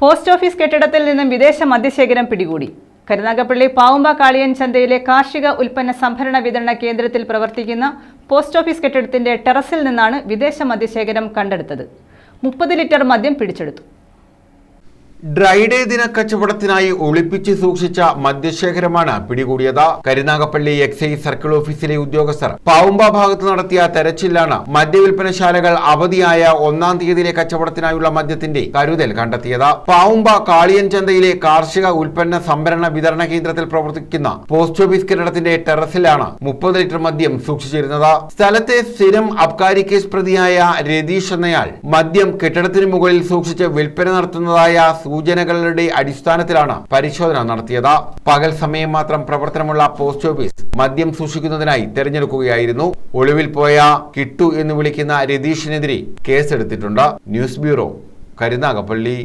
Post office കെട്ടിടത്തിൽ നിന്നും വിദേശ മദ്യശേഖരം പിടികൂടി. കരുനാഗപ്പള്ളി പാവുമ്പ കാളിയൻ ചന്തയിലെ കാർഷിക ഉൽപ്പന്ന സംഭരണ വിതരണ കേന്ദ്രത്തിൽ പ്രവർത്തിക്കുന്ന പോസ്റ്റ് ഓഫീസ് കെട്ടിടത്തിന്റെ ടെറസിൽ നിന്നാണ് വിദേശ മദ്യശേഖരം കണ്ടെടുത്തത്. മുപ്പത് ലിറ്റർ മദ്യം പിടിച്ചെടുത്തു. ഡ്രൈഡേ ദിന കച്ചവടത്തിനായി ഒളിപ്പിച്ച് സൂക്ഷിച്ച മദ്യശേഖരമാണ് പിടികൂടിയത്. കരുനാഗപ്പള്ളി എക്സൈസ് സർക്കിൾ ഓഫീസിലെ ഉദ്യോഗസ്ഥർ പാവുമ്പ ഭാഗത്ത് നടത്തിയ തെരച്ചിലാണ് മദ്യവിൽപ്പനശാലകൾ അവധിയായ ഒന്നാം തീയതിയിലെ കച്ചവടത്തിനായുള്ള മദ്യത്തിന്റെ കരുതൽ കണ്ടെത്തിയത്. പാവുമ്പ കാളിയൻ ചന്തയിലെ കാർഷിക ഉൽപ്പന്ന സംഭരണ വിതരണ കേന്ദ്രത്തിൽ പ്രവർത്തിക്കുന്ന പോസ്റ്റ് ഓഫീസ് കെട്ടിടത്തിന്റെ ടെറസിലാണ് മുപ്പത് ലിറ്റർ മദ്യം സൂക്ഷിച്ചിരുന്നത്. സ്ഥലത്തെ സ്ഥിരം അബ്കാരി കേസ് പ്രതിയായ രതീഷ് എന്നയാൾ മദ്യം കെട്ടിടത്തിന് മുകളിൽ സൂക്ഷിച്ച് വിൽപ്പന നടത്തുന്നതായ സൂചനകളുടെ അടിസ്ഥാനത്തിലാണ് പരിശോധന നടത്തിയത്. പകൽ സമയം മാത്രം പ്രവർത്തനമുള്ള പോസ്റ്റ് ഓഫീസ് മദ്യം സൂക്ഷിക്കുന്നതിനായി തെരഞ്ഞെടുക്കുകയായിരുന്നു. ഒളിവിൽ പോയ കിട്ടു എന്ന് വിളിക്കുന്ന രതീഷിനെതിരെ കേസെടുത്തിട്ടുണ്ട്. News bureau Karunagappally.